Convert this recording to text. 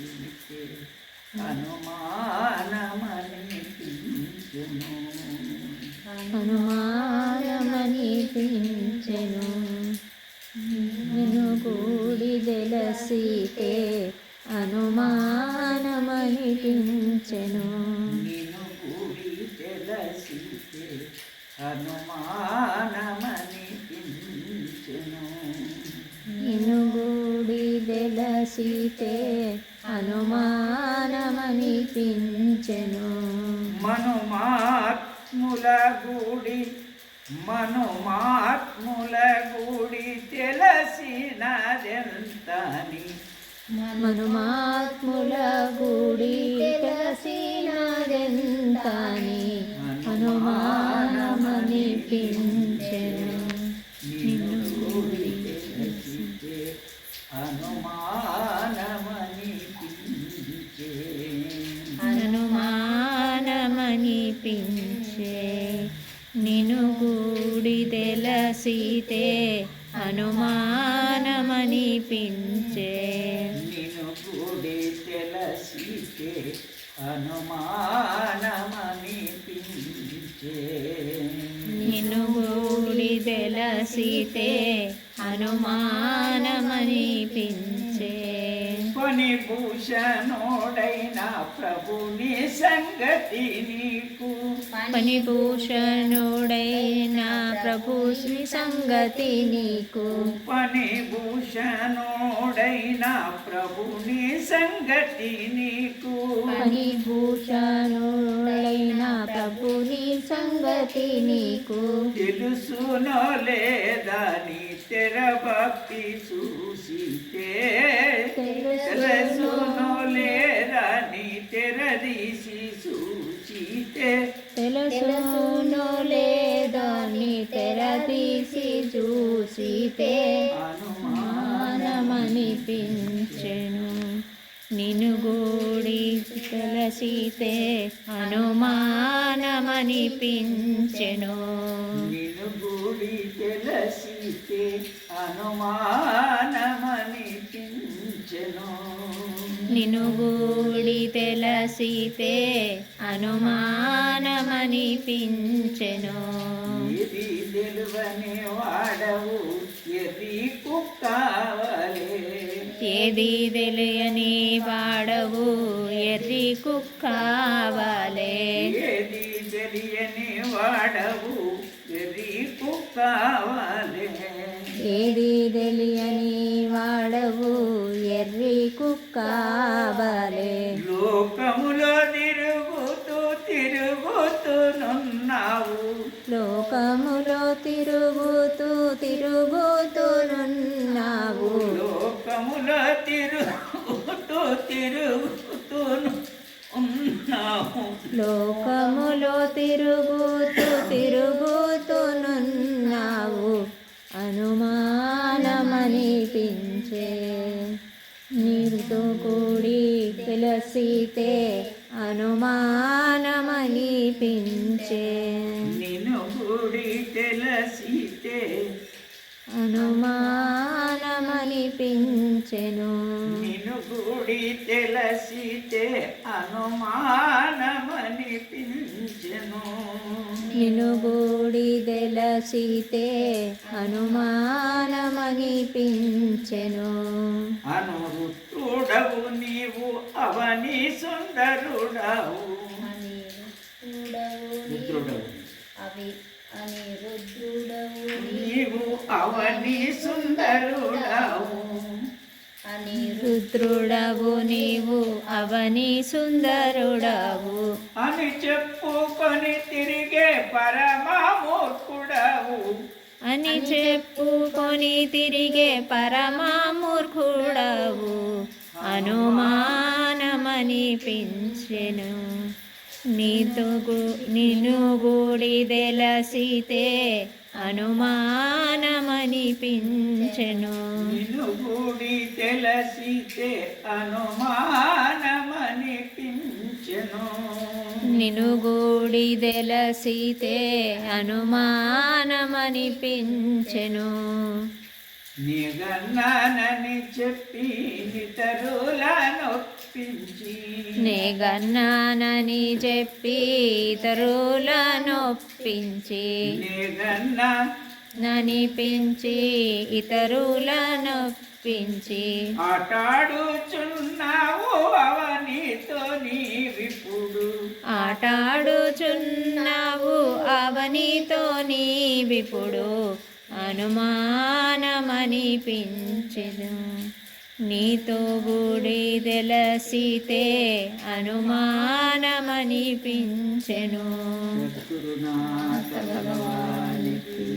తెలిసితే అనుమానమనిపించును హనుమానమనిపించెను నిన్ను కూడి తెలిసితే అనుమానమనిపించెను నిన్ను గుడి తెలిసితే అనుమానమనిపించును నిన్ను అనుమానమనిపించెను మనుమాత్ముల గుడి మనుమాత్ముల గుడి తెలిసినదెంతని? మనుమాత్ముల గూడి తెలిసినదెంతని? అనుమానమనిపించెను తెలిసితే అనుమానమనిపించే. నిన్ను గుడి తెలిసితే అనుమానమనిపించే. నిన్ను గూడి తెలిసితే అనుమానమనిపించే. కొని భూషణోడైన ప్రభుని సంగతి నీకు పనిభూషణుడైన ప్రభుని సంగతి నీకు. పని భూషణోడైన ప్రభుని సంగతి నీకు. పనిభూషణుడైన ప్రభుని సంగతి నీకు. తెలుసునో లేదా నీ తెర భక్తి తెలుసునో తెలిసితే అనుమానమనిపించెను. నిన్ను గుడి తెలిసితే అనుమానమనిపించెను. నిన్ను గూడి తెలిసితే అనుమానమనిపించెను. ఇది తెలువని వాడవు ఎర్రి కుక్కవలే. ఏది తెలియని వాడవు తెలియని వాడవు ఎర్రి కుక్కవలే. ఏది తెలియని వాడవు ఎర్రి కుక్కావలే. లోకములో తిరుగుతూ తిరుగుతూనున్నావు లోకములో తిరుగుతూ తిరుగుతూనున్నావు లోకములో తిరుగుతూ తిరుగుతూను ఉన్నావు లోకములో తిరుగుతూ తిరుగుతూనున్నావు. అనుమానమనిపించే నీరుతో కూడి తెలిసితే అనుమానమనిపించే నిన్ను గుడి తెలిసితే అనుమానమనిపించెను. నిన్ను గుడి తెలిసితే అనుమానమనిపించెను నిన్ను గూడి తెలిసితే అనుమానమనిపించెను అనురుతుడవు నీవు అవని సుందరుడవు. అవి అని రుద్రుడవు నీవు అవని సుందరుడవు. రుద్రుడవు నీవు అవని సుందరుడవు. అని చెప్పుకొని తిరిగే పరమమూర్ఖుడవు. అని చెప్పుకొని తిరిగే పరమామూర్ఖుడవు. అనుమానమనిపించెను. నీతో గు- నిన్ను గూడి తెలిసితే అనుమానమనిపించెను. నిన్ను గుడి తెలిసితే అనుమానమనిపించెను. నిన్ను గూడి తెలిసితే అనుమానమనిపించెను. నిగన్నానని చెప్పి నొప్పించి నే గన్నానని చెప్పి ఇతరుల నొప్పించి ననిపించి ఇతరుల నొప్పించి ఆటాడుచున్నావు అవనితో నీవిప్పుడు. ఆటాడుచున్నావు అవనితో నీవిప్పుడు. అనుమానమనిపించెను. నీతో గుడి తెలసితే అనుమానమనిపించెను. భగవానికి